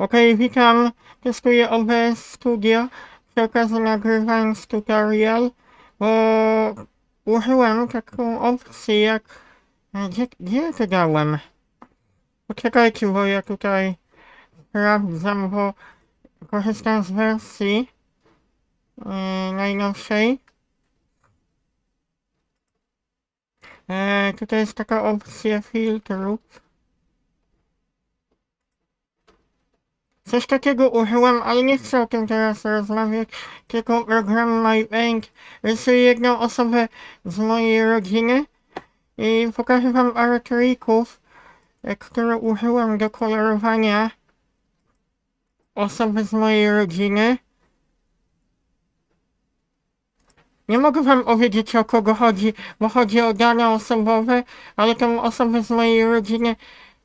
Okej, witam. Testuję OBS Studio. Przy okazji nagrywając tutorial, bo użyłem taką opcję jak... Gdzie, gdzie to dałem? Poczekajcie, bo ja tutaj sprawdzam, bo korzystam z wersji yy, najnowszej. E, tutaj jest taka opcja filtrów. Coś takiego użyłem, ale nie chcę o tym teraz rozmawiać, tylko program MyBank rysuje jedną osobę z mojej rodziny i pokażę wam parę trików, e, które użyłem do kolorowania osoby z mojej rodziny. Nie mogę wam powiedzieć o kogo chodzi, bo chodzi o dane osobowe, ale tą osobę z mojej rodziny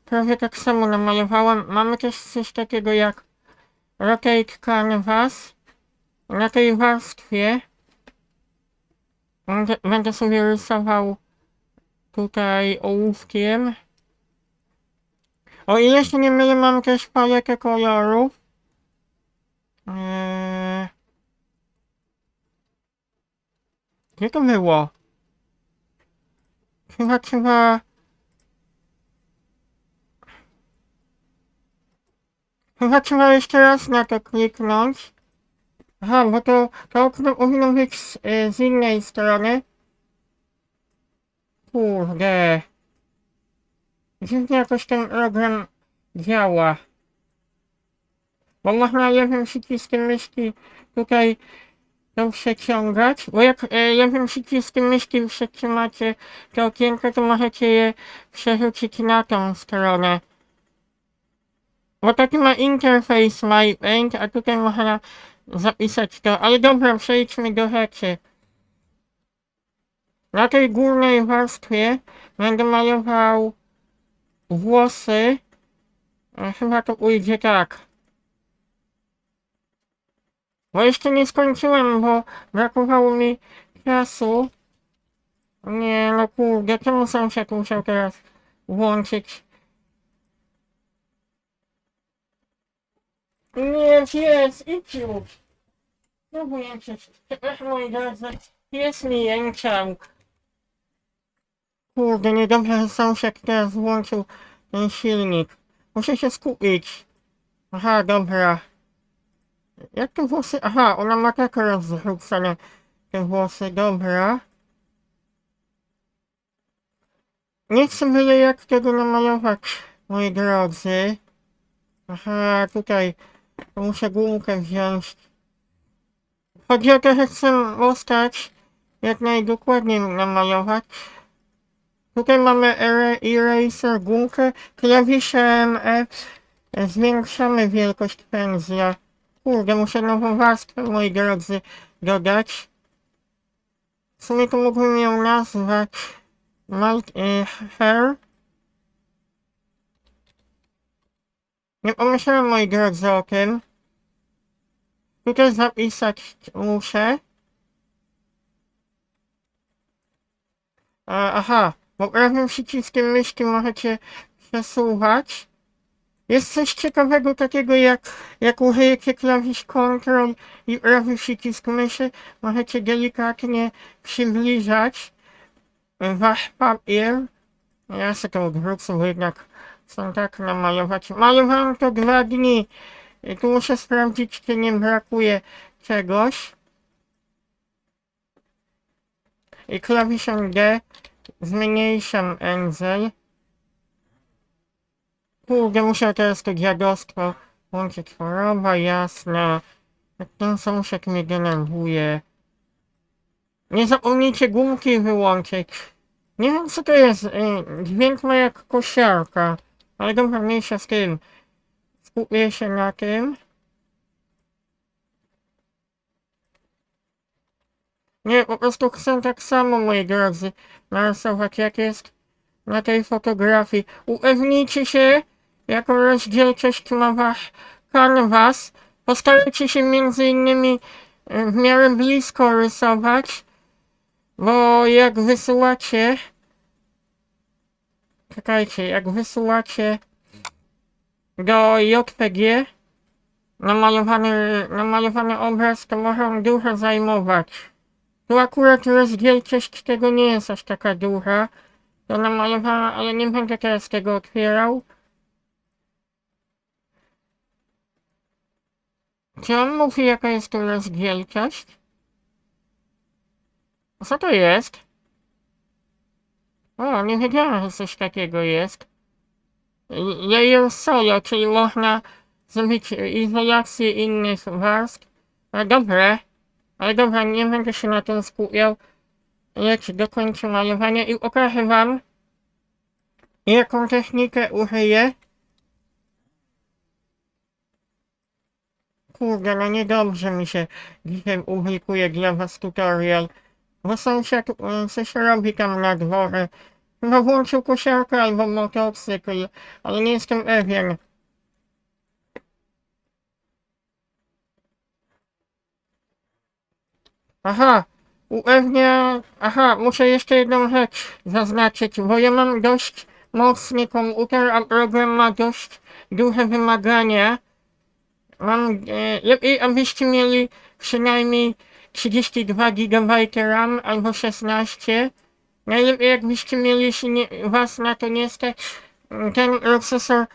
prawie tak samo namalowałem. Mamy też coś takiego jak Rotate Canvas. Na tej warstwie będę, będę sobie rysował tutaj ołówkiem. O ile się nie mylę, mam też paletę kolorów. Eee... Gdzie to było? Chyba trzeba... Chyba trzeba jeszcze raz na to kliknąć. Aha, bo to, to okno powinno być z, y, z innej strony. Kurde. Dziwnie jakoś ten program działa. Bo można lewym przyciskiem myszki tutaj to przeciągać, bo jak e, lewym przyciskiem myszki przytrzymacie to okienko, to możecie je przerzucić na tą stronę. Bo taki ma interfejs MyBank, a tutaj można zapisać to. Ale dobra, przejdźmy do rzeczy. Na tej górnej warstwie będę malował włosy. E, Chyba to ujdzie tak. Bo jeszcze nie skończyłem, bo brakowało mi czasu. Nie no kurde, czemu sąsiad musiał teraz włączyć? Nie, pies, idź już. Znowu jęczysz. Przepraszam moi drodzy, pies mi jęczał. Kurde, niedobrze, że sąsiad teraz włączył ten silnik. Muszę się skupić. Aha, dobra. Jak te włosy? Aha, ona ma tak rozrzucone te włosy, dobra. Nie chcę byle jak tego namalować, moi drodzy. Aha, tutaj muszę gumkę wziąć. Chodzi o to, że chcę postać jak najdokładniej namalować. Tutaj mamy er- eraser, gumkę, klawiszem F. Zwiększamy wielkość pędzla. Kurde, muszę nową warstwę, moi drodzy, dodać. W sumie to mógłbym ją nazwać Malt y, Hair. Nie pomyślałem, moi drodzy, o tym. Tutaj zapisać muszę. A, aha, bo prawym przyciskiem myszki możecie przesuwać. Jest coś ciekawego takiego jak, jak użyjecie klawisz Ctrl i prawy przycisk myszy, możecie delikatnie przybliżać wasz papier. Ja sobie odwrócę, bo jednak chcę tak namalować. Malowałem to dwa dni. Tu muszę sprawdzić, czy nie brakuje czegoś. I klawiszem D zmniejszam pędzel. Kurde, muszę teraz to dziadostwo włączyć. Choroba jasna. Jak ten sąsiad mnie denerwuje. Nie zapomnijcie gumki wyłączyć. Nie wiem co to jest. y, Dźwięk ma jak kosiarka. Ale dobra, mniejsza z tym. Skupię się na tym. Nie, po prostu chcę tak samo, moi drodzy, narysować jak jest na tej fotografii. Upewnijcie się, jaką rozdzielczość ma wasz kanwas. Postarajcie się między innymi e, w miarę blisko rysować, bo jak wysyłacie... Czekajcie, jak wysyłacie do JPG, namalowany, namalowany obraz, to może dużo zajmować. Tu akurat rozdzielczość tego nie jest aż taka duża. To namalowała, ale nie będę teraz tego otwierał. Czy on mówi jaka jest tu rozdzielczość? Co to jest? O, nie wiedziałem, że coś takiego jest. Layer solo, czyli można zrobić izolację innych warstw. No dobre, ale dobra, nie będę się na tym skupiał. Lecz dokończę malowanie i okażę wam, jaką technikę użyję. Kurde, no niedobrze mi się dzisiaj publikuje dla was tutorial. Bo sąsiad coś robi tam na dworze. Chyba włączył kosiarkę albo motocykl, ale nie jestem pewien. Aha, ujawnia... Aha, muszę jeszcze jedną rzecz zaznaczyć, bo ja mam dość mocny komputer, a program ma dość duże wymagania. Mam... E, lepiej abyście mieli przynajmniej 32 GB RAM albo 16. Najlepiej jakbyście mieli, jeśli nie, was na to nie stać, ten procesor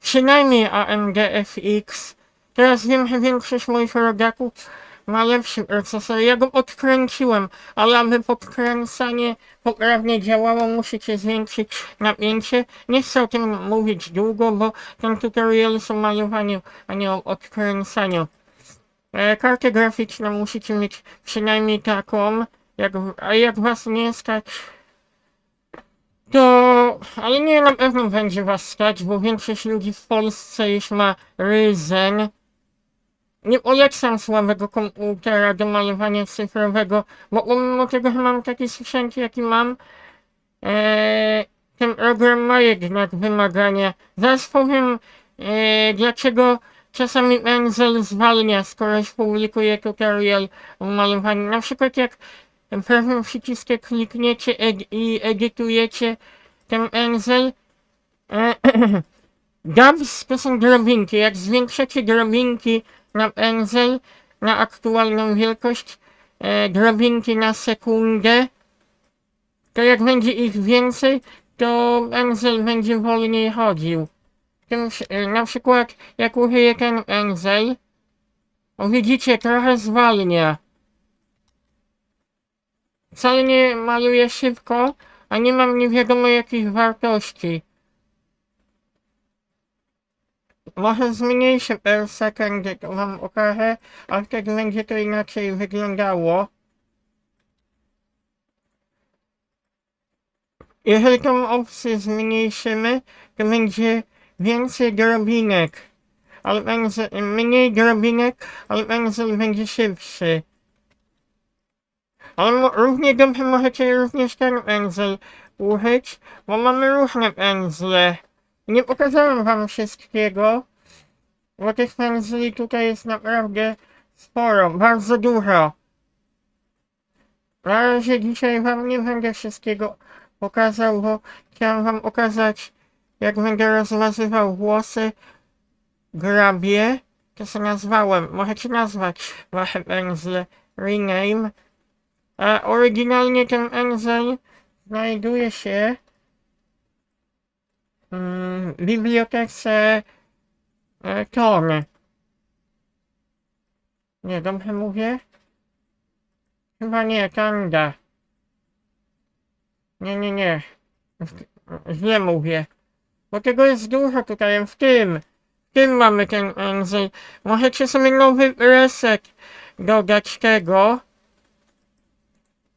przynajmniej AMD FX. Teraz wiem, że większość moich rodaków ma lepszy procesor. Ja go podkręciłem, ale aby podkręcanie poprawnie działało, musicie zwiększyć napięcie. Nie chcę o tym mówić długo, bo ten tutorial jest o malowaniu, a nie o odkręcaniu. E, kartę graficzną musicie mieć przynajmniej taką, jak, a jak was nie stać, to... Ale nie na pewno będzie was stać, bo większość ludzi w Polsce już ma Ryzen. Nie polecam słabego komputera do malowania cyfrowego, bo pomimo tego, że mam taki sprzęt jaki mam, e, ten program ma jednak wymagania. Zaraz powiem, e, dlaczego czasami pędzel zwalnia, skoro już publikuję tutorial o malowaniu. Na przykład jak prawym przyciskiem klikniecie ed- i edytujecie ten pędzel, e, Dubs to są drobinki. Jak zwiększacie drobinki na pędzel na aktualną wielkość, e, drobinki na sekundę, to jak będzie ich więcej, to pędzel będzie wolniej chodził. Przy- e, na przykład jak użyję ten o widzicie, trochę zwalnia. Wcale nie maluję szybko, a nie mam nie wiadomo jakich wartości. Może zmniejszę per second, wam okażę, a wtedy będzie to inaczej wyglądało. Jeżeli tą opcję zmniejszymy, to będzie więcej drobinek. Ale będzie mniej drobinek, ale pędzel będzie szybszy. Ale równie dobrze możecie również ten pędzel użyć, bo mamy różne pędzle. Nie pokazałem wam wszystkiego, bo tych pędzli tutaj jest naprawdę sporo, bardzo dużo. Na razie dzisiaj wam nie będę wszystkiego pokazał, bo chciałem wam pokazać, jak będę rozmazywał włosy, grabie, to co nazwałem. Możecie nazwać wasze pędzle rename. A oryginalnie ten pędzel znajduje się mm, w bibliotece e, Ton. Nie, dobrze mówię? Chyba nie, Tanda. Nie, nie, nie. Źle mówię. Bo tego jest dużo tutaj, w tym. W tym mamy ten pędzel. Możecie sobie nowy preset dodać tego.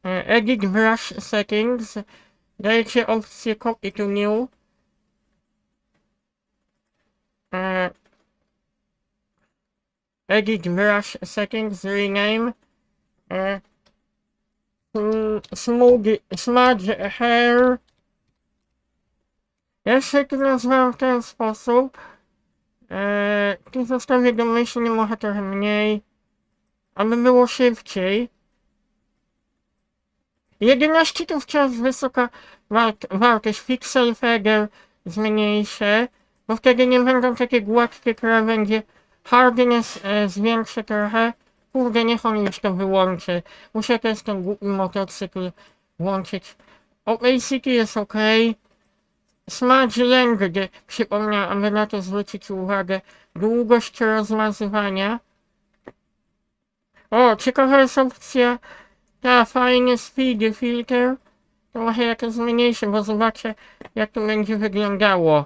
E, Edit Brush Settings. Dajecie opcję Copy to New. E, Edit Brush Settings, Rename. E, Smudge Hair. Ja się to nazwałem w ten sposób. E, tu zostawię domyślnie, może trochę mniej. Aby było szybciej. 11 to wciąż wysoka wart wartość. Pixel feather zmniejszę, bo wtedy nie będą takie gładkie krawędzie hardness e, zwiększę trochę. Kurde, niech on już to wyłączy. Muszę też ten głupi motocykl włączyć. Opacity jest ok. Smudge Language, przypomniałem, aby na to zwrócić uwagę. Długość rozmazywania. O, ciekawa jest opcja. Ta, fajny speedy filter. To może jakoś zmniejszę, bo zobaczę jak to będzie wyglądało.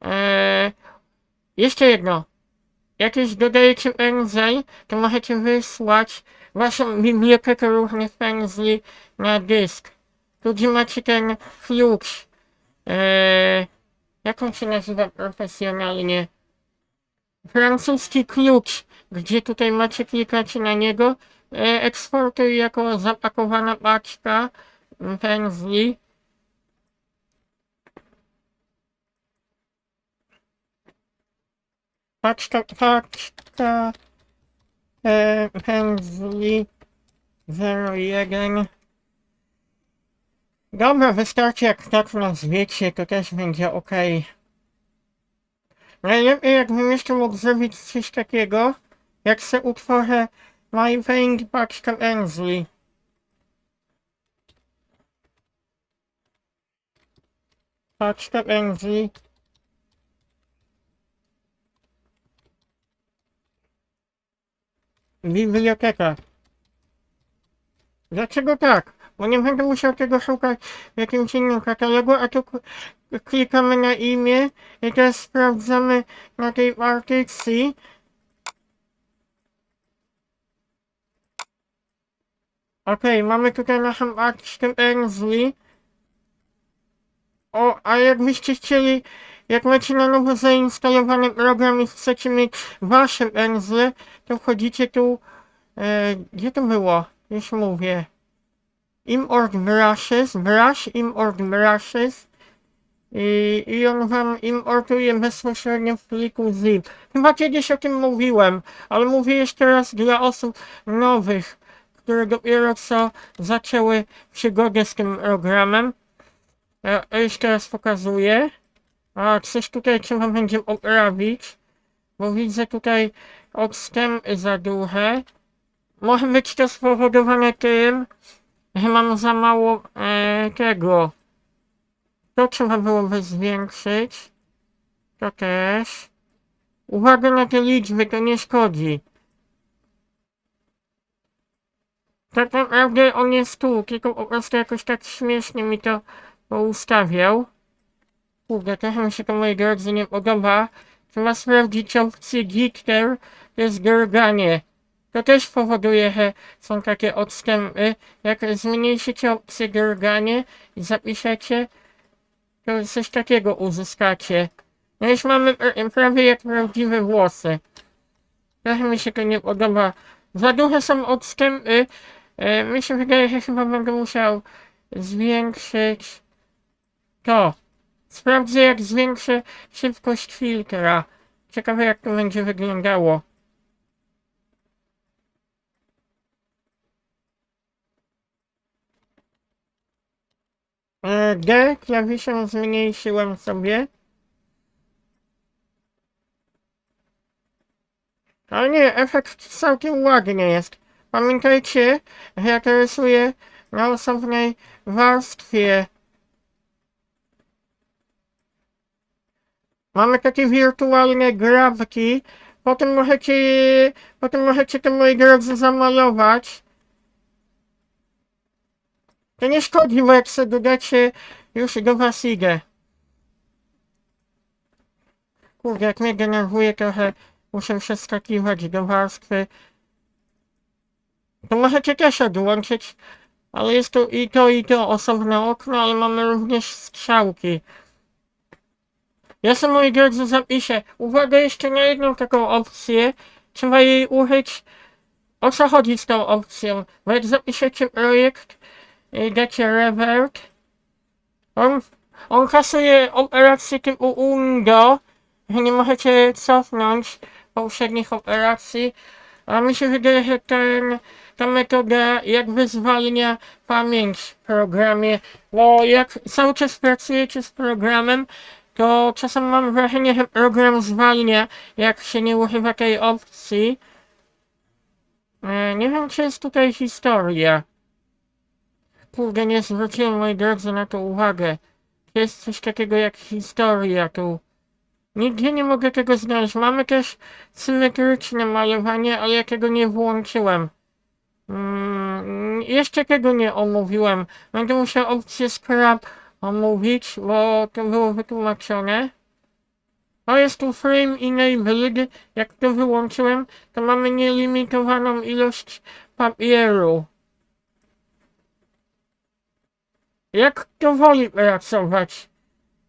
Eee, jeszcze jedno. Jak już dodajecie pędzel, to możecie wysłać waszą bibliotekę różnych pędzli na dysk. Tu gdzie macie ten klucz. Eee, jak on się nazywa profesjonalnie? Francuski klucz, gdzie tutaj macie klikać na niego. E, eksportuj jako zapakowana paczka pędzli. Paczka, paczka e, pędzli 01. Dobra, wystarczy jak tak nazwiecie, to też będzie ok. Najlepiej jakbym jeszcze mógł zrobić coś takiego, jak se utworzę My Paint paczka pędzli. Paczka pędzli. Biblioteka. Dlaczego tak? Bo nie będę musiał tego szukać w jakimś innym katalogu, a tu klikamy na imię i teraz sprawdzamy na tej partycji. Okej, mamy tutaj naszą paczkę pędzli. O, a jakbyście chcieli, jak macie na nowo zainstalowany program i chcecie mieć wasze pędzle, to wchodzicie tu, e, gdzie to było? Już mówię. Import brushes, brush, import brushes. I, I on wam importuje bezpośrednio w pliku zip. Chyba kiedyś o tym mówiłem, ale mówię jeszcze raz dla osób nowych, które dopiero co zaczęły przygodę z tym programem. Ja jeszcze raz pokazuję. A coś tutaj trzeba będzie poprawić, bo widzę tutaj odstępy za duże. Może być to spowodowane tym, że mam za mało e, tego. To trzeba byłoby zwiększyć. To też. Uwaga na te liczby, to nie szkodzi. Tak naprawdę on jest tu, tylko po prostu jakoś tak śmiesznie mi to poustawiał. Kurde, trochę mi się to moi drodzy nie podoba. Trzeba sprawdzić opcję Gitter, to jest Gerganie. To też powoduje, że są takie odstępy. Jak zmniejszycie opcję Gerganie i zapiszecie, to coś takiego uzyskacie. No już mamy pra- prawie jak prawdziwe włosy. Trochę mi się to nie podoba. Za duże są odstępy. E, mi się wydaje, że chyba będę musiał zwiększyć to. Sprawdzę jak zwiększę szybkość filtra. Ciekawe jak to będzie wyglądało. E, D klawiszem zmniejszyłem sobie. Ale nie, efekt całkiem ładny jest. Pamiętajcie, że ja to rysuję na osobnej warstwie. Mamy takie wirtualne grafiki. Potem możecie, potem możecie to moi drodzy zamalować. To nie szkodzi, bo jak sobie dodacie, już do was idę. Kurde, jak mnie denerwuje trochę, muszę przeskakiwać do warstwy. To możecie też odłączyć, ale jest tu i to i to osobne okno, ale mamy również strzałki. Ja sobie moi drodzy zapiszę. Uwaga jeszcze na jedną taką opcję. Trzeba jej użyć. O co chodzi z tą opcją? Bo jak zapiszecie projekt dacie revert, on, on kasuje operacje typu undo, nie możecie cofnąć poprzednich operacji, a mi się wydaje, że ten, ta metoda jakby zwalnia pamięć w programie, bo jak cały czas pracujecie z programem, to czasem mam wrażenie, że program zwalnia, jak się nie używa tej opcji. E, nie wiem, czy jest tutaj historia. Kurde, nie zwróciłem, moi drodzy, na to uwagę. Jest coś takiego jak historia tu? Nigdzie nie mogę tego znaleźć. Mamy też symetryczne malowanie, ale ja tego nie włączyłem. Mm, jeszcze tego nie omówiłem. Będę musiał opcję scrap omówić, bo to było wytłumaczone. To jest tu frame enabled. Jak to wyłączyłem, to mamy nielimitowaną ilość papieru. Jak to woli pracować?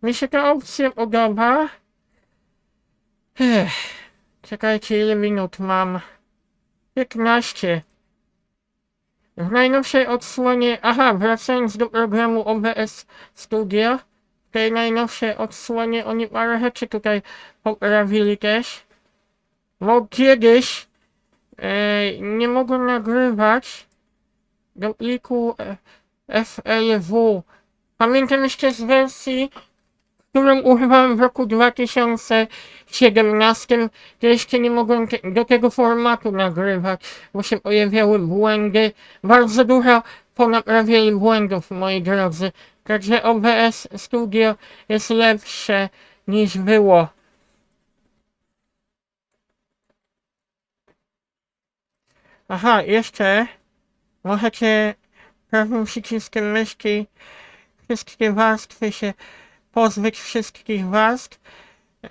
Mi się ta opcja podoba. Ech, czekajcie, ile minut mam? 15. W najnowszej odsłonie, aha, wracając do programu OBS Studio, w tej najnowszej odsłonie oni parę rzeczy tutaj poprawili też. Bo kiedyś e, nie mogłem nagrywać do pliku e, FLW. Pamiętam jeszcze z wersji, którą używałem w roku 2017, to jeszcze nie mogłem te, do tego formatu nagrywać, bo się pojawiały błędy. Bardzo dużo ponaprawiali błędów, moi drodzy. Także OBS Studio jest lepsze niż było. Aha, jeszcze możecie prawym przyciskiem myszki wszystkie warstwy się pozbyć wszystkich warstw.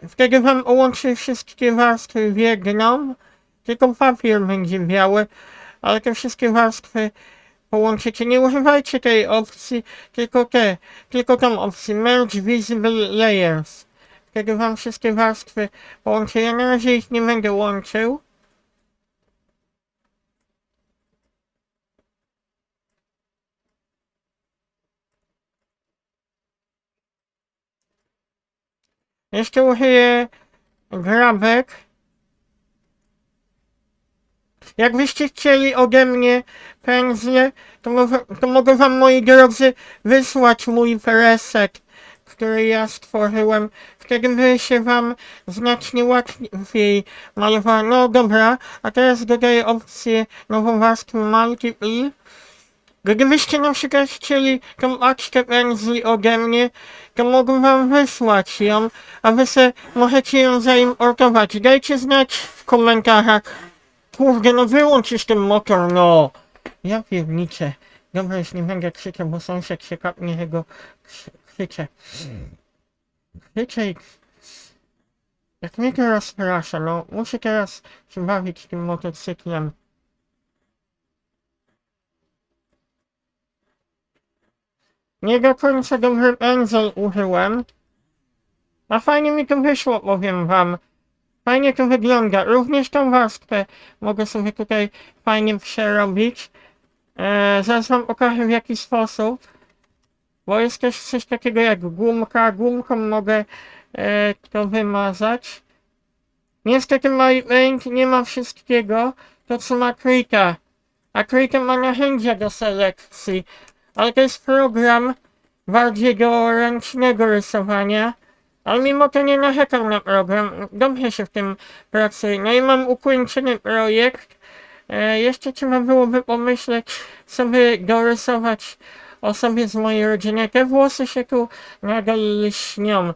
Wtedy wam łączy wszystkie warstwy w jedną, tylko papier będzie biały, ale te wszystkie warstwy połączycie. Nie używajcie tej opcji, tylko te, tylko tą opcję Merge Visible Layers. Wtedy wam wszystkie warstwy połączy. Ja na razie ich nie będę łączył. Jeszcze użyję grabek. Jakbyście chcieli ode mnie pędzle, to, to mogę wam, moi drodzy, wysłać mój preset, który ja stworzyłem. Wtedy by się wam znacznie łatwiej malowało. No dobra, a teraz dodaję opcję nową warstwę Multiple. Gdybyście na przykład chcieli tą paczkę pędzli ode mnie, to mogę wam wysłać ją, a wy se możecie ją zaimportować. Dajcie znać w komentarzach. Kurde, no wyłączysz ten motor, no. Ja pierniczę. Dobra, już nie będę krzyczał, bo sąsiad się kapnie, że go krzy- krzyczę. Krzyczę i... Jak mnie to rozprasza, no. Muszę teraz się bawić tym motocyklem. Nie do końca dobry pędzel użyłem. A fajnie mi to wyszło, powiem wam. Fajnie to wygląda. Również tą warstwę mogę sobie tutaj fajnie przerobić. Eee, zaraz wam pokażę w jaki sposób. Bo jest też coś takiego jak gumka. Gumką mogę e, to wymazać. Niestety My Paint nie ma wszystkiego, to co ma Krita. A Krita ma narzędzia do selekcji. Ale to jest program bardziej do ręcznego rysowania. Ale mimo to nie narzekam na program. Dobrze się w tym pracuje. No i mam ukończony projekt. E, jeszcze trzeba byłoby pomyśleć, sobie dorysować osobie z mojej rodziny. Te włosy się tu nadal lśnią.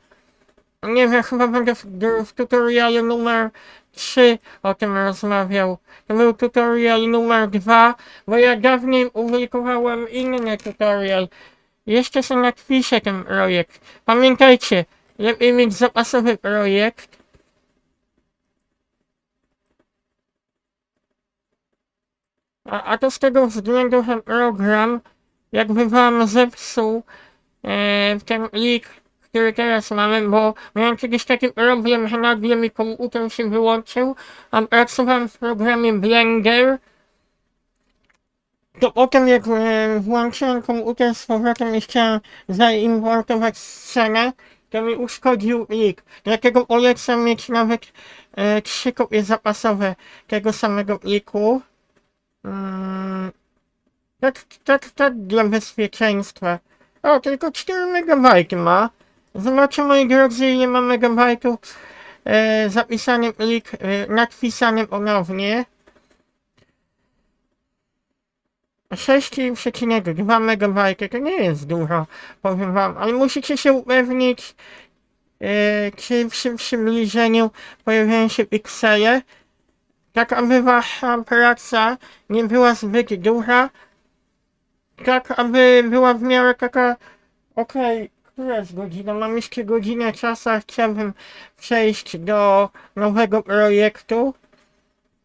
Nie wiem, chyba będę w, w tutorialu numer 3 o tym rozmawiał. To był tutorial numer 2, bo ja dawniej publikowałem inny tutorial. Jeszcze sobie napiszę ten projekt. Pamiętajcie, lepiej mieć zapasowy projekt. A, a to z tego względu, że program jakby wam zepsuł e, ten plik, który teraz mamy, bo miałem kiedyś taki problem, że nagle mi komputer się wyłączył, a pracowałem w programie Blender. To potem jak e, włączyłem komputer z powrotem i chciałem zaimportować scenę, to mi uszkodził plik. Dlatego polecam mieć nawet e, trzy kopie zapasowe tego samego pliku. Mm, tak, tak, tak dla bezpieczeństwa. O, tylko 4 MB ma. Zobaczę moi drodzy ile mam megabajtów e, zapisanym plik, e, nadpisanym ponownie. 6,2 MB to nie jest dużo, powiem wam, ale musicie się upewnić, e, czy przy przybliżeniu pojawiają się piksele, tak aby wasza praca nie była zbyt duża, tak aby była w miarę taka, okej, która jest godzina, mam jeszcze godzinę czasu, a chciałbym przejść do nowego projektu.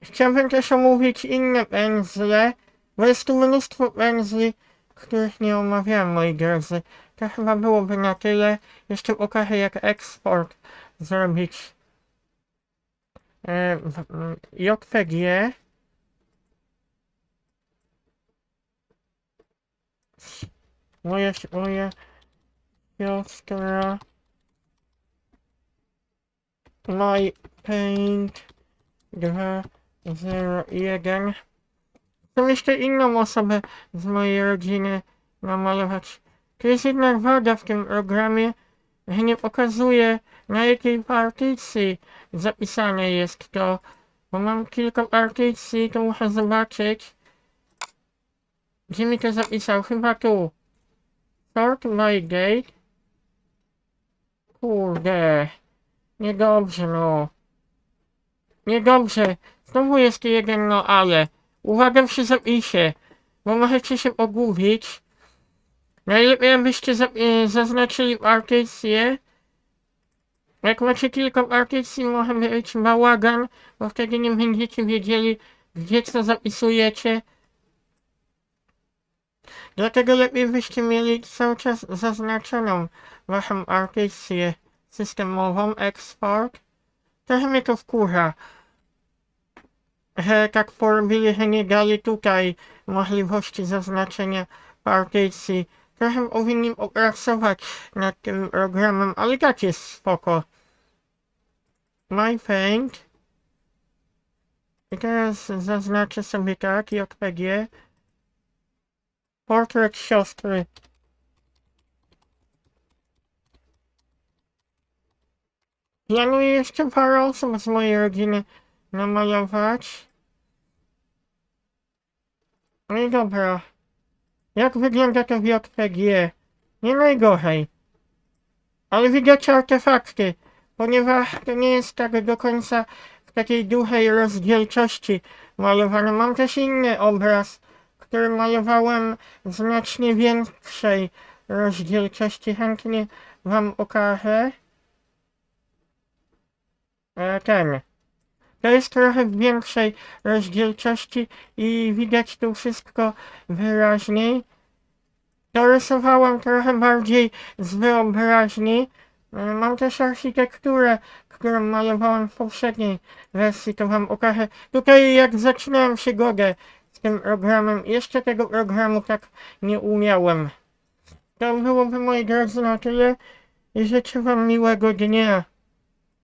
Chciałbym też omówić inne pędzle, bo jest tu mnóstwo pędzli, których nie omawiałem, moi drodzy. To chyba byłoby na tyle. Jeszcze pokażę, jak eksport zrobić e, JPG. Moja, moja siostra My Paint 201 Chcę jeszcze inną osobę z mojej rodziny namalować. To jest jednak wada w tym programie, że nie pokazuje na jakiej partycji zapisane jest to. Bo mam kilka partycji, to muszę zobaczyć. Gdzie mi to zapisał? Chyba tu. Sort by date. Kurde. Niedobrze, no. Niedobrze. Znowu jest jeden no ale. Uwaga przy zapisie, bo możecie się pogubić. Najlepiej abyście za, e, zaznaczyli partycję. Jak macie kilka partycji, może być bałagan, bo wtedy nie będziecie wiedzieli, gdzie co zapisujecie. Dlatego lepiej byście mieli cały czas zaznaczoną waszą partycję systemową, export. Trochę mnie to wkurza że tak porobili, że nie dali tutaj możliwości zaznaczenia partycji. Trochę powinni opracować nad tym programem, ale tak jest spoko. My Paint. I teraz zaznaczę sobie tak, JPG. Portret siostry. Planuję jeszcze parę osób z mojej rodziny namalować. No i dobra. Jak wygląda to w JPG? Nie najgorzej. Ale widać artefakty, ponieważ to nie jest tak do końca w takiej dużej rozdzielczości malowane. Mam też inny obraz, który malowałem w znacznie większej rozdzielczości. Chętnie wam okażę. E, ten. To jest trochę większej rozdzielczości i widać tu wszystko wyraźniej. To rysowałem trochę bardziej z wyobraźni. E, Mam też architekturę, którą malowałem w poprzedniej wersji, to wam okażę. Tutaj jak zaczynałem przygodę z tym programem, jeszcze tego programu tak nie umiałem. To byłoby moi drodzy na tyle i życzę wam miłego dnia.